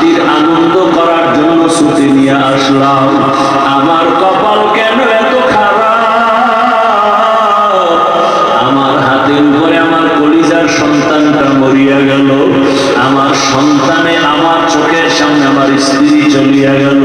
মাটির আনন্দ করার জন্য ছুটি নিয়ে আসলাম। আমার কপাল কেন এত খারাপ? আমার হাতের উপরে আমার কলিজার সন্তানটা মরিয়া গেল। আমার সন্তানে আমার চোখের সামনে আমার স্ত্রী চলিয়া গেল।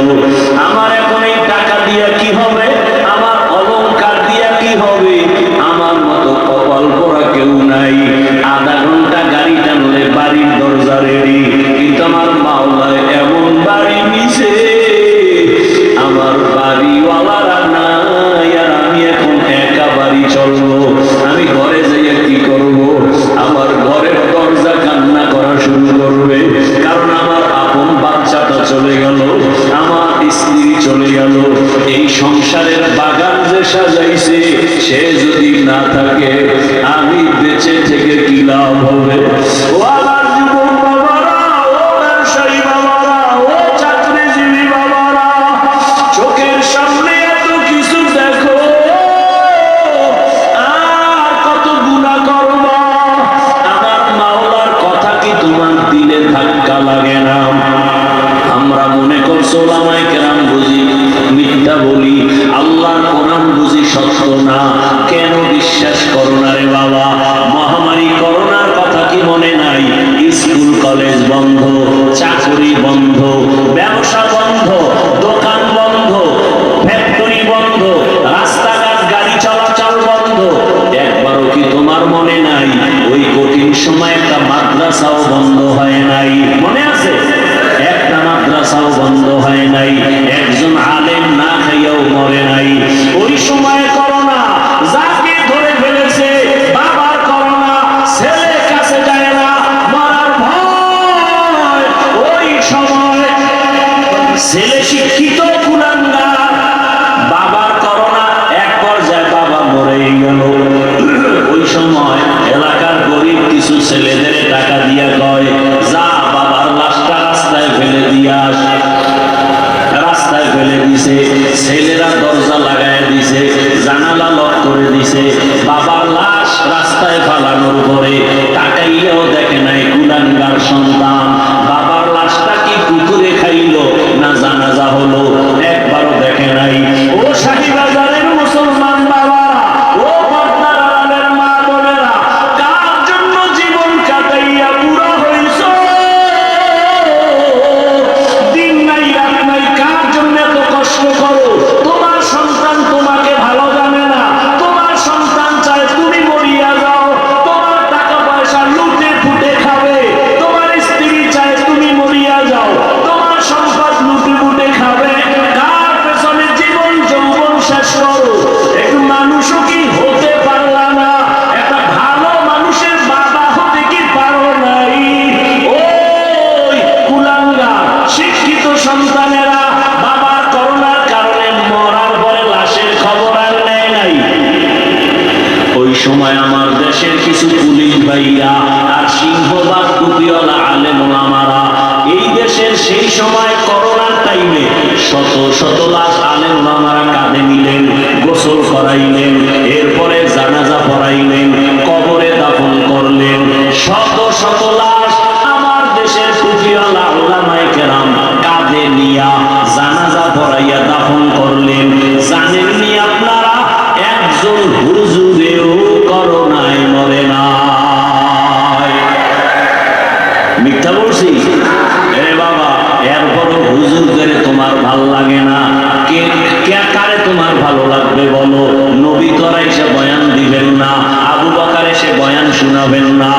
শোনাবেন না।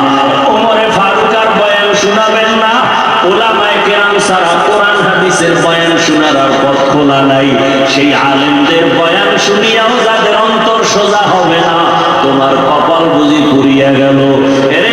ওমরে ফারুকার বয়ান শোনাবেন না। ওলামায় কেরাম সারা কোরআন হাদিসের বয়ান শোনার আর পথ খোলা নাই। সেই আলেমদের বয়ান শুনিয়াও যাদের অন্তর সোজা হবে না, তোমার কপাল বুঝি পুরিয়া গেল। এরে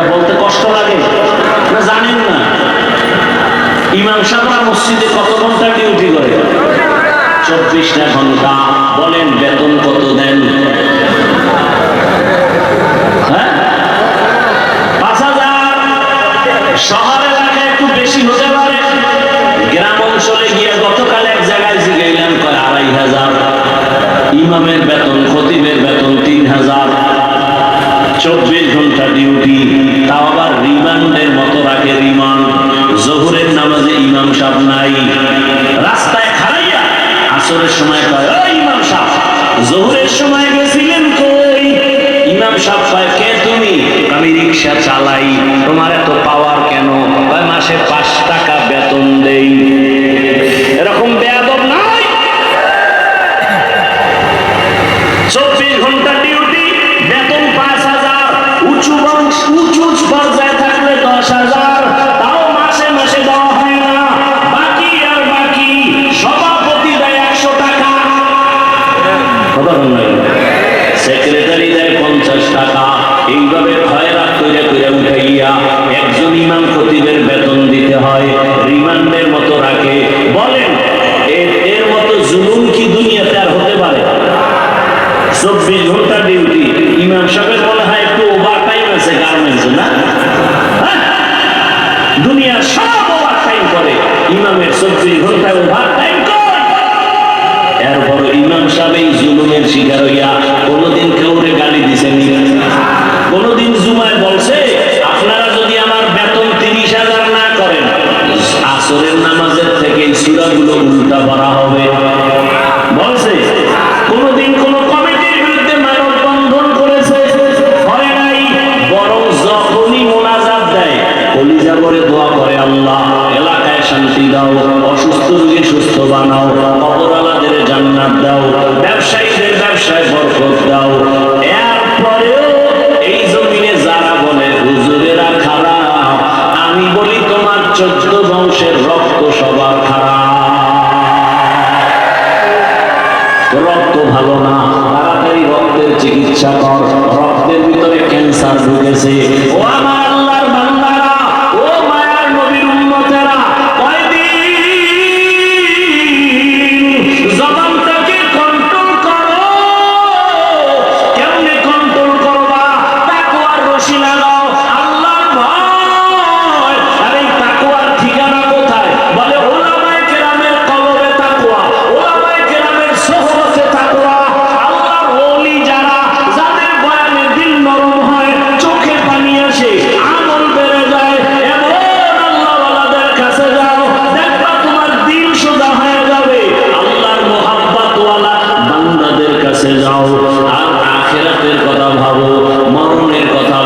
এটা বলতে কষ্ট লাগে। না, জানেন না। ইমাম সাহরা মসজিদে কত ঘণ্টা ডিউটি করে? চব্বিশটা ঘণ্টা। বলেন, বেতন কত দেন? হ্যাঁ? বেতন, খতিবের বেতন তিন হাজার। চব্বিশ ঘণ্টা ডিউটি তাও আবার রিমান্ডের মতো রাখে রিমান্ড। জহুরের নামাজে ইমাম সাহেব নাই। রাস্তায় খারাইয়া আসরের সময় কয়, "ও ইমাম সাহেব, জহুরের সময় গেছিলেন কই? ইমাম সাহেব কয়, কে তুমি? আমি রিক্সা চালাই। তোমার এত পাওয়ার কেন? মাসে পাঁচ টাকা বেতন দেই। এরকম একজন ইমাম বেতন দিতে হয়, রিমান্ডের মতো রাখে। বলেন এর মতো জুলুম কি দুনিয়াতে আর হতে পারে? চব্বিশ সুরাগুলো উল্টা করা হবে। বলছে, কোনোদিন কোন কমিটির বিরুদ্ধে মানববন্ধন করেছে, হয় নাই, বরং যখনই মোনাজাত দেয়, কলিজা করে দোয়া করে আল্লাহ, এলাকায় শান্তি দাও, অসুস্থ সুস্থ বানাও অপরাধীদের জান্নাত দাও, ব্যবসায়ীদের ব্যবসায় বরকত দাও। এই যারা বলে আমি বলি তোমার চোদ্দ বংশের রক্ত সবার খারাপ। চিকিৎসা কর রক্তের ভিতরে ক্যান্সার ঢুকেছে। ও আমার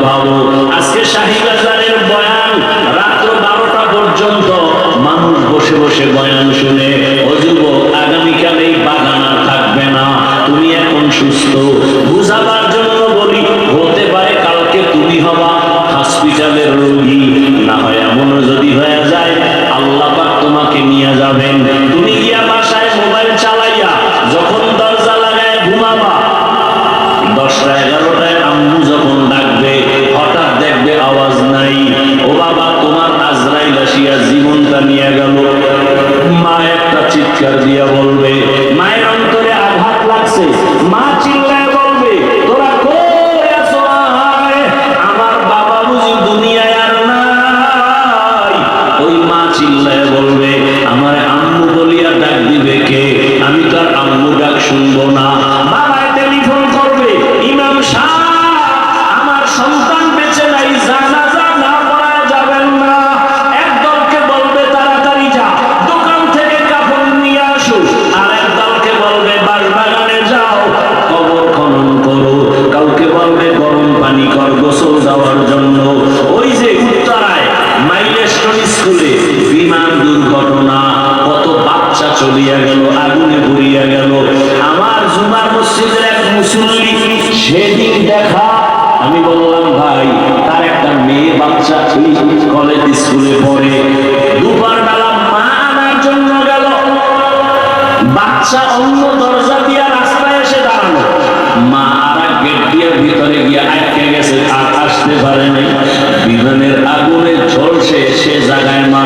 মরণের আজকে শাহিবাজারের বয়ান রাত্র বারোটা পর্যন্ত। মানুষ বসে বসে বয়ান শুনে, ও যুবক, আগামীকাল এই বাগান থাকবে না। তুমি এখন সুস্থ চলিয়া গেল, আগুনে ভরিয়া গেল। আমার জুমার মসজিদের এক মুসল্লি সেদিন দেখা, আমি বললাম, ভাই, তার একটা মেয়ে বাচ্চা কলেজ স্কুলে পড়ে। দুবার বেলা মা আনার জন্য গেল। বাচ্চা অন্য দরজা দিয়া রাস্তায় এসে দাঁড়ানো মা আর এক গেট দিয়ে ভিতরে গিয়া আটকে গেছে, আর আসতে বিমানের আগুনে ঝলছে সে জায়গায় মা